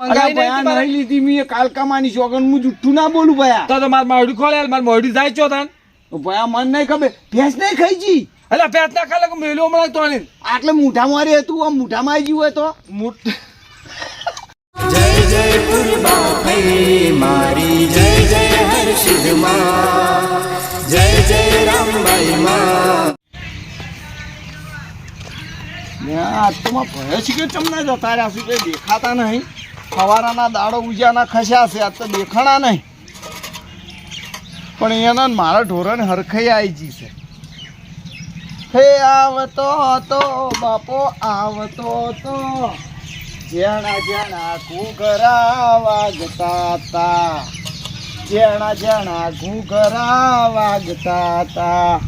લીધી મી કાલકામાની શોગન હું જુઠ્ઠું ના બોલું ભયા. તો તો માર મોઢું ખોલે માર મોઢું જાય ચો તાન? ભયા મન નહીં ખબર ભેંસ નહીં ખાઈ જી. એટલે પેટ ના ખાલે મેલ્યો હમણાં તો આટલે મૂઠા મારી હતું આમ મૂઠામાં આવી હોય તો? જય જય પૂર્વાભય મારી જય જય હર્ષિદમાં જય જય રામબાઈ માં. આત્મા ભય છે કે ચમના જતા રહ્યા છે દેખાતા નહીં. સવારાના દાડો ઉજાના ખસ્યા છે, આ તો દેખાણા નહીં. પણ એના મારા ઢોરણ હરખાઈ આવી જી છે. હે, આવતો હતો, બાપો, આવતો હતો. જેણા જેણા ઘૂઘરા વાગતા હતા. જેણા જેણા ઘૂઘરા વાગતા હતા.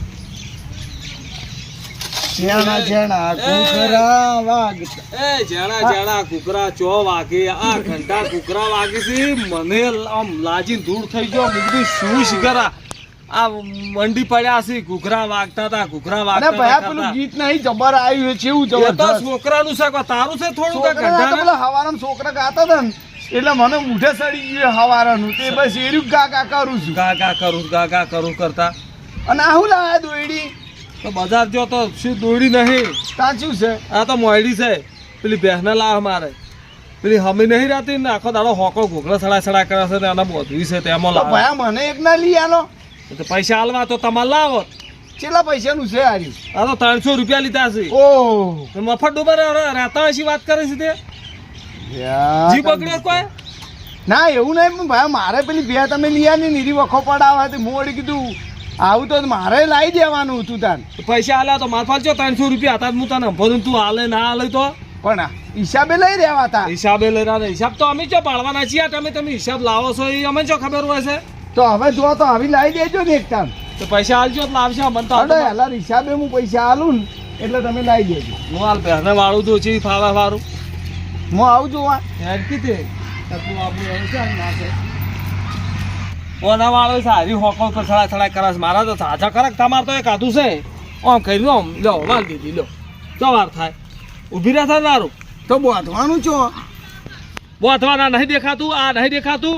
જેણા જેણા ઘૂઘરા વાગતા. એ જેણા જેણા કુકરા ચો વાગે? આ ઘંટા કુકરા વાગે છે. મને આમ લાજીને દૂર થઈ ગયો. કીધું શું શિખરા આ મંડી પડ્યા છે. ઘૂઘરા વાગતા હતા ઘૂઘરા વાગતા ભયા પેલું ગીત નહીં જબર આવ્યું છે એવું જબરદસ્ત છોકરાનું છે તારું છે થોડું કે પેલા હવારામાં છોકરા ગાતા હતા ને એટલે મને મૂઠે સડી ગયું હવારાનું. તે બસ એર્યું ગા ગા કરું છું. ગા ગા કરું ગા ગા કરું કરતા. અને આહું લાયા દોયડી? તો બજાર જો તો શું દોડી નહીં? સાચું છે? આ તો મોયડી છે. પેલી બહેને લાવ મારે. પેલી હમી નહીં રહેતી ને આખો દાડો હોકો ઘોઘલા સડા સડા કરે છે ને આને બોધવી છે તેમાં લાવ. ભાઈ મને એક ના લઈ આલો. તો પૈસા હાલવા તો તમારે લાવો. કેટલા પૈસાનું છે આર્યું આ તો ત્રણસો રૂપિયા લીધા છે. ઓહ મફત ડુબર રહેતા હોય વાત કરે છે તે. જી બગડ્યો કોઈ? ના એવું નહીં ભાઈ મારે પેલી બે તમે લઈ આની નીરી વખો પડાવા મોડી કીધું. આવું તો મારે લાવી દેવાનું હતું તાન. પૈસા હાલ્યા તો માર પાછો ત્રણસો રૂપિયા હતા હું તને ભરું તું હાલે ના હાલે તો. પણ હિસાબે લઈ રહેવા તા. હિસાબે લઈ રહ્યા હિસાબ તો અમે જો પાડવાના છીએ. તમે તમે હિસાબ લાવો છો એ અમે જો ખબર હોય છે. તો હવે જો તો આવી લાવી દેજો ને એક તાન. તો પૈસા હાલજો તો લાવશે મને તો અરે હાલા હિસાબે હું પૈસા હાલું ને એટલે તમે લાવી દેજો. હું હાલ પહેરને વાળું તો છે ફાવા વાળું હું આવું જોવા. હેડ કીધે. ઓના વાળો સારી હોકો પર થડા થડા કરે મારા તો સાચા કરક તમારે તો એ કાધું છે. આમ કરી લો લો વાળ દીધી લો તો વાર થાય. ઊભી રહ્યા થાય મારું તો બોધવાનું છો? બોથવાના નહીં દેખાતું આ નહીં દેખાતું?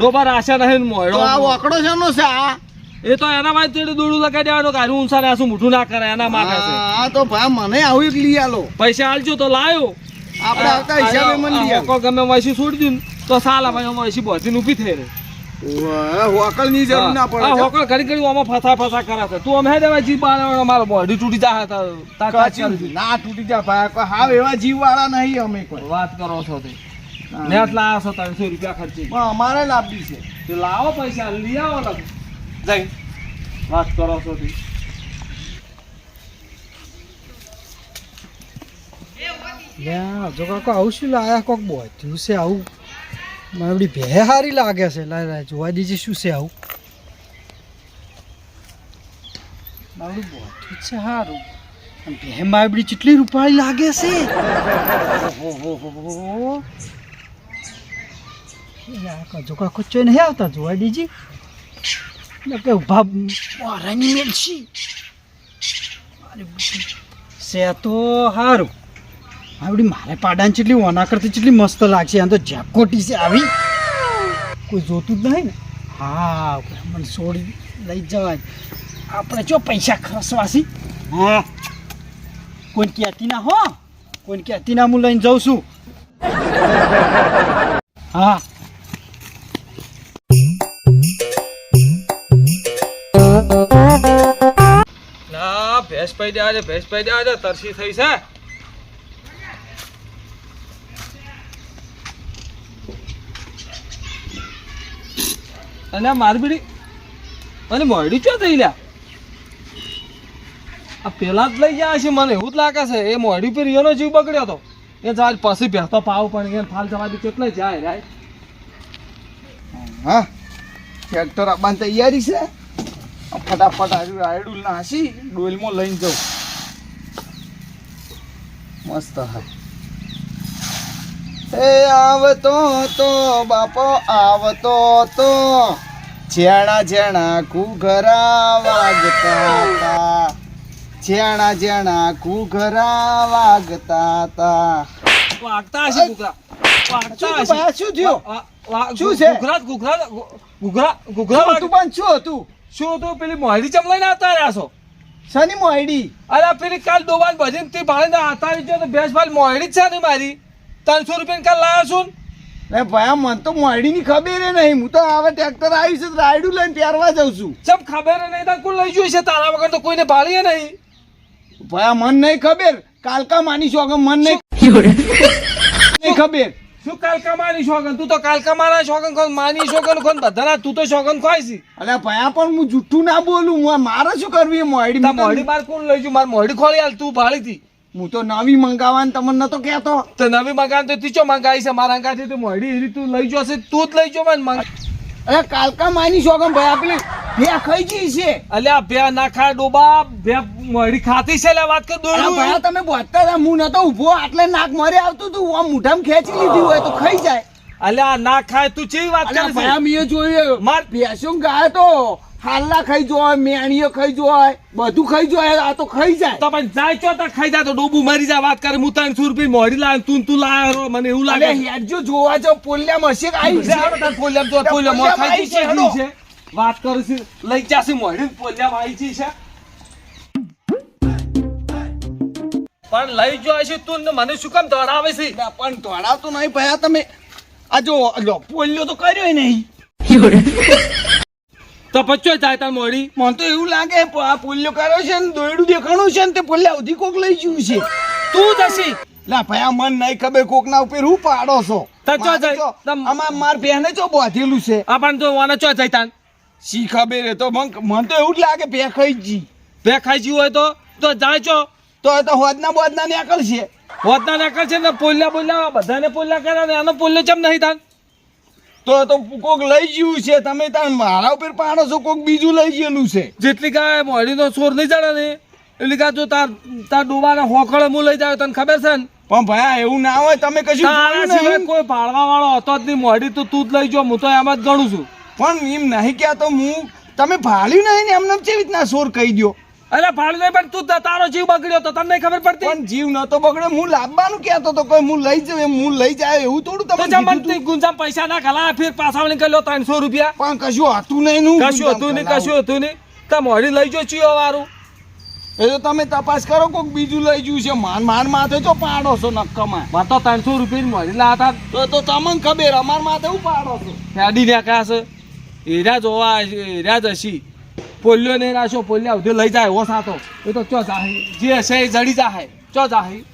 રોબર આશા નહીં મોડો મોયડો આ વાકડો નો છે આ? એ તો એના માટે તેડે દોડું લગાઈ દેવાનું કારું ઊંસા ને મોઢું ના કરે એના માટે છે. આ તો ભાઈ મને આવું એક લઈ આલો. પૈસા આલજો તો લાયો. આપણે આવતા હિસાબે મને લઈ ગમે વૈસી છોડી દીધું તો સાલા ભાઈ વૈસી બોધીને ઊભી થઈ રહી. હોકલની જરૂર ના પડે. હોકળ ઘડી ઘડી આમાં ફસા ફસા કરે છે. તું અમે દેવા જીવ બાળા મારો બોડી તૂટી તાર ના તૂટી જા ભાઈ. કોઈ હાવ એવા જીવ વાળા નહીં અમે કોઈ. વાત કરો છો તે. નેટ લાવો છો ત્રણસો રૂપિયા ખર્ચી. પણ અમારે લાભી છે. તે લાવો પૈસા લઈ આવો જઈ વાત કરો છો તે. લ્યા જો કાકો આવું શું લાયા કોક બોય? છે આવું બધી ભે સારી લાગે છે. લાય જોવા દીજે શું છે આવું. મારું બોધ્યું છે સારું ભે મારી કેટલી રૂપાળી લાગે છે. ચોઈ નહીં આવતા, જોવા દીજી. કે ઊભા વારાની મેલશી. છે તો સારું આવડી, મારે પાડાને ચેટલી ઓના કરતી ચેટલી મસ્ત લાગશે. આમ તો જેકોટી છે આવી. કોઈ જોતું જ નહીં ને? હા મને છોડી લઈ જવાય. આપણે જો પૈસા ખર્ચવાસી હા? કોઈ કહેતી ના, હો? કોઈ કહેતી ના, હું લઈને જાઉં છું. હા. ભેંસ પૈ દે આજે, ભેંસ પૈ દે છે તરસી થઈ છે. અને આ મારબીડી. અને મોડી ચો થઈ લ્યા? આ પેલા જ લઈ ગયા છે, મને એવું જ લાગે છે, એ મોડી પર એનો જીવ બગડ્યો હતો એ જાય પછી ભેંસ પાવ પણ એને ફાલ જવા દે કેટલે જાય, રાય. હા ટ્રેક્ટર આપવાની તૈયારી છે. ફટાફટ આજુ રાયડુલ નાસી, ડોલમાં લઈને જાઉં. મસ્ત હા એ આવતો તો બાપો આવતો તો. જેણા જેણા ઘૂઘરા વાગતા હતા. જેણા જેણા ઘૂઘરા વાગતા હતા. વાગતા હશે કુકરા વાગતા શું હશે. શું થયું? શું છે? ઘૂઘરા ઘૂઘરા શું પણ શું હતું? શું હતું? પેલી મોહડી ચમ લઈને આવતા રહ્યા છો? શની મોયડી અરે પેલી કાલ દોબાન ભજીને તે ભાડે આતા રહી તો ભેંસ ભાલ મોહરી જ છે ને મારી. ત્રણસો રૂપિયા કાલ લાવ્યા છું ને. એ ભાઈ મને તો મોડીની ખબર નહીં. હું તો હવે ટ્રેક્ટર આવી છે રાયડું લઈને પહેરવા જાઉં છું. સબ ખબર નહીં તને કોણ લઈ જોઈ છે? તારા વગર તો કોઈને ભાળીએ નહીં. ભાઈ મન નહીં ખબર. કાલકા માની છો મન નહીં નહીં ખબર. શું કાલકા માની શોગન તું તો કાલકા મારા શોગન ખોન માની શોગન કોણ? બધાના તું તો શોગન ખોય છે? અલ્યા ભાઈ પણ હું જુઠ્ઠું ના બોલું. હું મારે શું કરવી મોડી મોડી બાર કોણ લઈ જો માર મોડી ખોલી હાલ તું ભાળી હતી હું તો નવી મંગાવવાનું તમને નતો કહેતો. તો નવી મકાન તો તીચો મંગાવી છે? મારા અંગાથી તો મોડી એરી તું લઈ જશે તું જ લઈ જો મને અરે કાલકા માની શોગમ ભાઈ આપલી બે ખાઈ ગઈ છે. અલ્યા બે ના ખા ડોબા બે મોડી ખાતી છે લે વાત કર દોડું ભાઈ તમે બોતતા હતા હું નતો ઊભો આટલે નાક મારે આવતું તું આમ મુઠામ ખેંચી લીધી હોય તો ખાઈ જાય. અલ્યા ના ખાય તું ચેવી વાત કરે છે? ભાઈ મેં જોયું. માર ભેંસો ગાય તો હાલના ખાઈ જોય મેણીઓ ખાઈ જોય બધું ખાઈ જોય આ તો ખાઈ જાય. તો પણ જાય છો તો ખાઈ જાય તો ડોબું મરી જાય વાત કરે હું ત્રણસો રૂપિયા મોડી લાવ તું તું લાયો મને એવું લાગે હેડજો જોવા જાવ પોલિયા મશીક આવી લે આવો જો પોલિયામ મો ખાઈ જી છે વાત કરું છું લઈ જાશે મોડી પોલિયામ આવી જી છે. પણ લઈ જો છે તું મને શું કામ દોડાવે છે? પણ દોડાવતો નહીં ભયા તમે. આ જો પોલ્યો પોલિયો તો કર્યો નહીં. તો પચ્ચો જાય તાર મોડી? મને તો એવું લાગે આ પોલિયો કર્યો છે ને દોયડું દેખાણું છે ને તે પુલ્યા સુધી કોક લઈ ગયું છે. તું જશી. લા ભયા મન નહીં ખબર કોકના ઉપર હું પાડો છો. તચો જાય. આમાં માર બેને ચો બોધેલું છે. આ પણ તો વાને ચો જાય તાન. સી ખબર તો મન મન તો એવું જ લાગે બે ખાઈ જ જી. બે ખાઈ જી હોય તો? તો જાય ચો. તો એ તો હોદના બોદના છે હોતના નાકર છે ને પોલ્યા બોલ્યા બધાને પોલ્યા કર્યા ને આનો પોલ્યો ચમ નહીં તાન? તો તો કોક લઈ ગયું છે. તમે તાર મારા ઉપર પાડો છો કોક બીજું લઈ ગયેલું છે. જેટલી કાંઈ મોડીનો સોર નહીં ચડે ને એટલે કાં જો તાર તાર ડોબાના હોખળે હું લઈ જાય તને ખબર છે ને? પણ ભયા એવું ના હોય તમે કશું તારા સિવાય કોઈ ભાળવા વાળો હતો જ નહીં. મોડી તો તું જ લઈ જો હું તો એમ જ ગણું છું. પણ એમ નહીં કહેતો હું તમે ભાળ્યું નહીં ને એમને કેવી રીતના સોર કહી દો અરે ભાળી પણ તું તારો જીવ બગડ્યો તો તમને ખબર પડતી? પણ જીવ નતો બગડે હું લાવવાનું કહેતો તો કોઈ હું લઈ જઉં હું લઈ જાય એવું થોડું તમે જા કીધું ગુંજામ પૈસા ના ખલા ફેર પાછા નીકળ્યો કર્યો ત્રણસો રૂપિયા. પણ કશું હતું નહીં નું કશું હતું નહીં કશું હતું નહીં. તમે મોડી લઈ જો ચિયો વારું. એ તો તમે તપાસ કરો કોક બીજું લઈ જયું છે. માન માર માથે તો પાડો છો નક્કમાં. મારે તો ત્રણસો રૂપિયા મળી લાતા તો. તો તમને ખબર અમાર માથે હું પાડો છો? હેડી નાખ્યા છે? એર્યા જોવા એર્યા જશી. પોલ્યો નહીં રાખ્યો પોલ્યા સુધી લઈ જાય એવો સાતો એ તો ચો જાહે? જે હશે એ જડી જાહે. ચો જાહે?